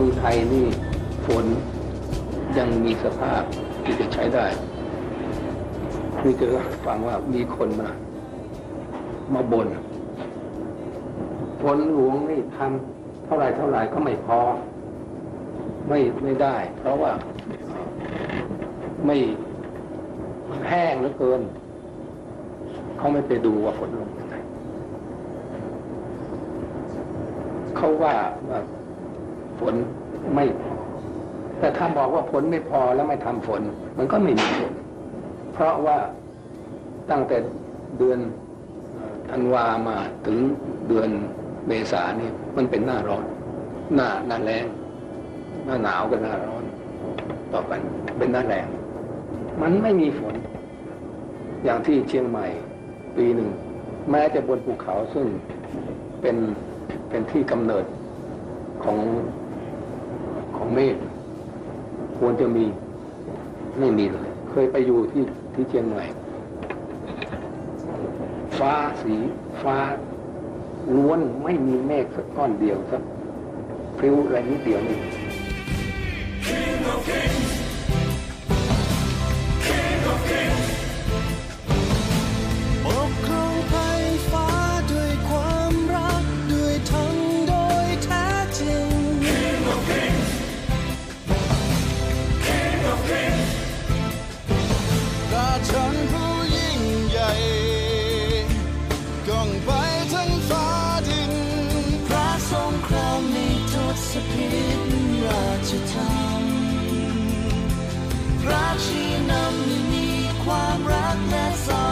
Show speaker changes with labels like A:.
A: มืองไทยนี่ฝนยังมีสภาพที่จะใช้ได้คือจะฟังว่ามีคนมา มาบน่นฝนหลวงนี่ทำเท่าไรเท่าไรก็ไม่พอ ไม่ไม่ได้ เพราะว่าไม่แห้งเหลือเกิน เขาไม่ไปดูว่าฝนลงยังไงเขาว่าว่า ฝนไม่พอแต่ถ้าบอกว่าฝนไม่พอแล้วไม่ทำฝน มันก็ไม่มีฝนเพราะว่าตั้งแต่เดือนธันวามาถึงเดือนเมษานี่มันเป็นหน้าร้อน หน้าหน้าแรงหน้าหนาวกับหน้าร้อน ต่อกันเป็นหน้าแรงมันไม่มีฝน อย่างที่เชียงใหม่ปีหนึ่ง แม้จะบนภูเขาซึ่งเป็นเป็นที่กำเนิดของ ของเมฆควรจะมีไม่มีเลย เคยไปอยู่ที่ที่เชียงใหม่ ฟ้าสีฟ้าล้วนไม่มีเมฆสักก้อนเดียวสักพริ้วอะไรนิดเดียวนี่
B: จะทำรักที่นำไม่มีความรักและสอง